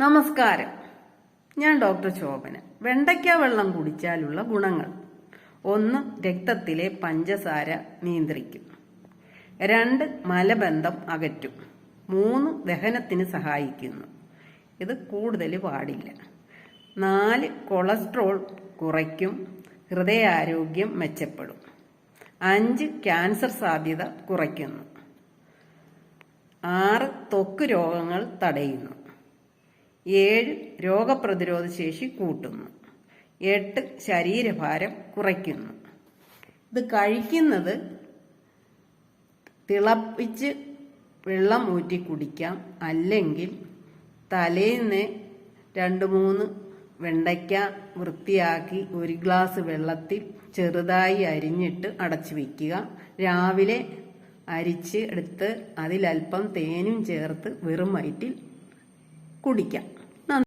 നമസ്കാരം. ഞാൻ ഡോക്ടർ ശോഭന. വെണ്ടയ്ക്ക വെള്ളം കുടിച്ചാലുള്ള ഗുണങ്ങൾ. ഒന്ന് രക്തത്തിലെ പഞ്ചസാര നിയന്ത്രിക്കും. രണ്ട് മലബന്ധം അകറ്റും. മൂന്ന് ദഹനത്തിന് സഹായിക്കുന്നു. ഇത് കൂടുതൽ പാടില്ല. നാല് കൊളസ്ട്രോൾ കുറയ്ക്കും. ഹൃദയാരോഗ്യം മെച്ചപ്പെടും. അഞ്ച് ക്യാൻസർ സാധ്യത കുറയ്ക്കുന്നു. ആറ് ത്വക്ക് രോഗങ്ങൾ തടയുന്നു. ഏഴ് രോഗപ്രതിരോധ ശേഷി കൂട്ടുന്നു. എട്ട് ശരീരഭാരം കുറയ്ക്കുന്നു. ഇത് കഴിക്കുന്നത് തിളപ്പിച്ച് വെള്ളം ഊറ്റി കുടിക്കാം. അല്ലെങ്കിൽ തലേന്ന് രണ്ട് മൂന്ന് വെണ്ടയ്ക്ക വൃത്തിയാക്കി ഒരു ഗ്ലാസ് വെള്ളത്തിൽ ചെറുതായി അരിഞ്ഞിട്ട് അടച്ചു വയ്ക്കുക രാവിലെ അരിച്ച് എടുത്ത് അതിലൽപ്പം തേനും ചേർത്ത് വെറും വയറ്റിൽ കുടിക്കാം.